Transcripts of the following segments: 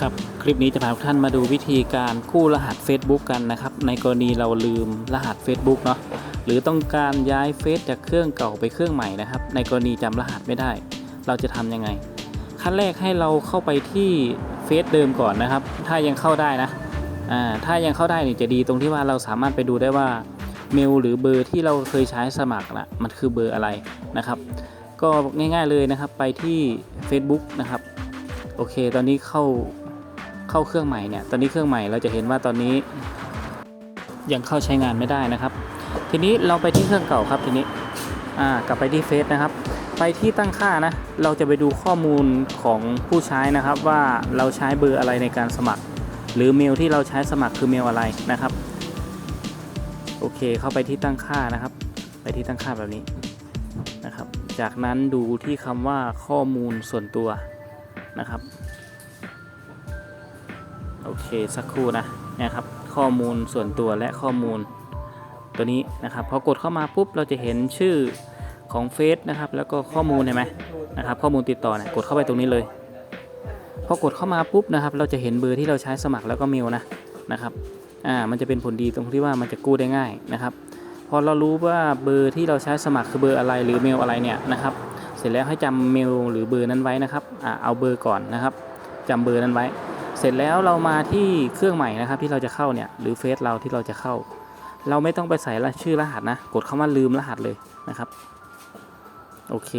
ครับคลิปนี้จะพาทุกท่านมาดูวิธีการกู้รหัส Facebook กันนะครับ ในกรณีเราลืมรหัส Facebook เนาะหรือต้องการย้ายเฟซจากเครื่องเก่าไปเครื่องใหม่นะครับ ในกรณีจำรหัสไม่ได้ เราจะทำยังไง ขั้นแรกให้เราเข้าไปที่เฟซเดิมก่อนนะครับ ถ้ายังเข้าได้นะอ่าถ้ายังเข้าได้นี่จะดีตรงที่ว่าเราสามารถไปดูได้ว่าเมลหรือเบอร์ที่เราเคยใช้สมัครนะมันคือเบอร์อะไรนะครับ ก็ง่ายๆเลยนะครับไปที่ Facebook นะครับโอเค ตอนนี้เข้า เข้าเครื่องใหม่เนี่ยตอนนี้เครื่องใหม่เราจะเห็นว่าตอนนี้ยังเข้าใช้งานไม่ได้นะครับ ทีนี้เราไปที่เครื่องเก่าครับทีนี้อ่ากลับไปที่เฟซนะครับ ไปที่ตั้งค่านะ เราจะไปดูข้อมูลของผู้ใช้นะครับ ว่าเราใช้เบอร์อะไรในการสมัคร หรือเมลที่เราใช้สมัครคือเมลอะไรนะครับโอเคเข้าไปที่ตั้งค่านะครับ ไปที่ตั้งค่าแบบนี้นะครับ จากนั้นดูที่คำว่าข้อมูลส่วนตัวนะครับ โอเคสักครู่นะเนี่ยครับข้อมูลส่วนตัวและข้อมูลตัวนี้นะครับพอกดเข้ามาปุ๊บเราจะเห็นชื่อของเฟซนะครับแล้วก็ข้อมูลเห็นไหมนะครับข้อมูลติดต่อเนี่ยกดเข้าไปตรงนี้เลยพอกดเข้ามาปุ๊บนะครับเราจะเห็นเบอร์ที่เราใช้สมัครแล้วก็เมลนะนะครับอ่ามันจะเป็นผลดีตรงที่ว่ามันจะกู้ได้ง่ายนะครับพอเรารู้ว่าเบอร์ที่เราใช้สมัครคือเบอร์อะไรหรือเมลอะไรเนี่ยนะครับเสร็จแล้วให้จำเมลหรือเบอร์นั้นไว้นะครับอ่าเอาเบอร์ก่อนนะครับจำเบอร์นั้นไว้ เสร็จแล้วเรามาที่เครื่องใหม่นะครับที่เราจะเข้าเนี่ยหรือเฟซเราที่เราจะเข้า เราไม่ต้องไปใส่ชื่อรหัสนะ กดคำว่าลืมรหัสเลยนะครับ โอเค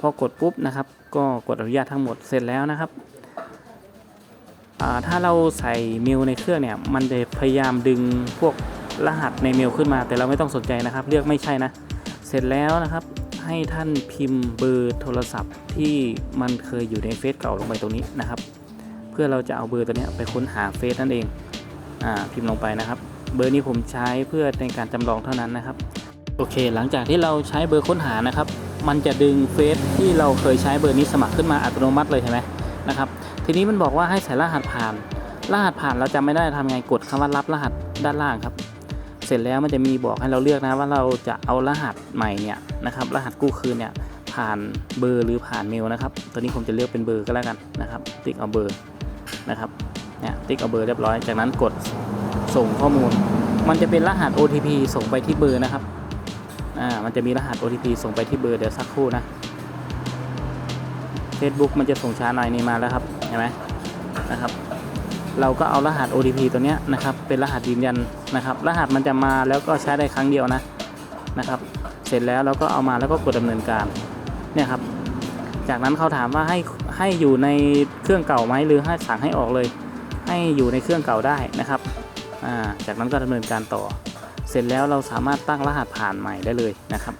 พอกดปุ๊บนะครับ ก็กดอนุญาตทั้งหมดเสร็จแล้วนะครับถ้าเราใส่เมลในเครื่องเนี่ยมันจะพยายามดึงพวกรหัสในเมลขึ้นมา แต่เราไม่ต้องสนใจนะครับ เลือกไม่ใช่นะ เสร็จแล้วนะครับให้ท่านพิมพ์เบอร์โทรศัพท์ที่มันเคยอยู่ในเฟซเก่าลงไปตรงนี้นะครับ พื่อเราจะเอาเบอร์ตัวนี้ไปค้นหาเฟซนั่นเองอ่าพิมพ์ลงไปนะครับ เบอร์นี้ผมใช้เพื่อในการจำลองเท่านั้นนะครับ โอเค หลังจากที่เราใช้เบอร์ค้นหานะครับ มันจะดึงเฟซที่เราเคยใช้เบอร์นี้สมัครขึ้นมาอัตโนมัติเลยเห็นไหมนะครับ ทีนี้มันบอกว่าให้ใส่รหัสผ่าน รหัสผ่านเราจำไม่ได้ทำไงกดคำว่ารับรหัสด้านล่างครับ เสร็จแล้วมันจะมีบอกให้เราเลือกนะว่าเราจะเอารหัสใหม่เนี่ยนะครับ รหัสกู้คืนเนี่ยผ่านเบอร์หรือผ่านเมลนะครับตัวนี้ผมจะเลือกเป็นเบอร์ก็แล้วกันนะครับ ติ๊กเอาเบอร์ นะครับเนี่ยติ๊กเอาเบอร์เรียบร้อย จากนั้นกดส่งข้อมูล มันจะเป็นรหัส OTP ส่งไปที่เบอร์นะครับอ่ามันจะมีรหัส OTP ส่งไปที่เบอร์เดี๋ยวสักครู่นะ Facebook มันจะส่งช้าหน่อยนี่มาแล้วครับเห็นไหมนะครับเราก็เอารหัส OTP ตัวเนี้ยนะครับเป็นรหัสยืนยันนะครับ รหัสมันจะมาแล้วก็ใช้ได้ครั้งเดียวนะนะครับ เสร็จแล้วเราก็เอามาแล้วก็กดดำเนินการเนี่ยครับ จากนั้นเขาถามว่าให้ ให้อยู่ในเครื่องเก่าไหมหรือให้สั่งให้ออกเลย ให้อยู่ในเครื่องเก่าได้นะครับาจากนั้นก็ดำเนินการต่อ เสร็จแล้วเราสามารถตั้งรหัสผ่านใหม่ได้เลยนะครับ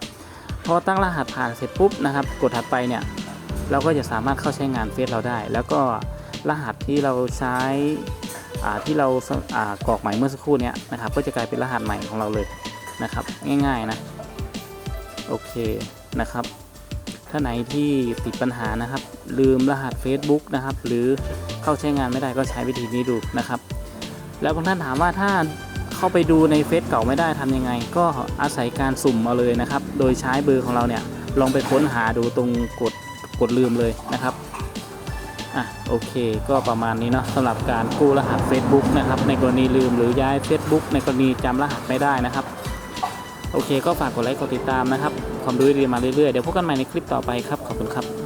พอตั้งรหัสผ่านเสร็จปุ๊บนะครับ กดถัดไปเนี่ยเราก็จะสามารถเข้าใช้งานเฟซเราได้ แล้วก็รหัสที่เราใช้ที่เราากรอกใหม่เมื่อสักครู่เนี้ยนะครับ ก็จะกลายเป็นรหัสใหม่ของเราเลยนะครับ ง่ายๆนะ โอเคนะครับ ถ้าไหนที่ติดปัญหานะครับ ลืมรหัส Facebook นะครับ หรือเข้าใช้งานไม่ได้ก็ใช้วิธีนี้ดูนะครับ แล้วบางท่านถามว่าถ้าเข้าไปดูในเฟซเก่าไม่ได้ทำยังไง ก็อาศัยการสุ่มเอาเลยนะครับ โดยใช้เบอร์ของเราเนี่ยลองไปค้นหาดูตรงกดกดลืมเลยนะครับอะโอเคก็ประมาณนี้เนาะสำหรับการกู้รหัส Facebook นะครับ ในกรณีลืมหรือย้าย Facebook ในกรณีจำรหัสไม่ได้นะครับ โอเคก็ฝากกดไลค์กดติดตามนะครับ ความรู้ดีมาเรื่อยๆ เดี๋ยวพบกันใหม่ในคลิปต่อไปครับ ขอบคุณครับ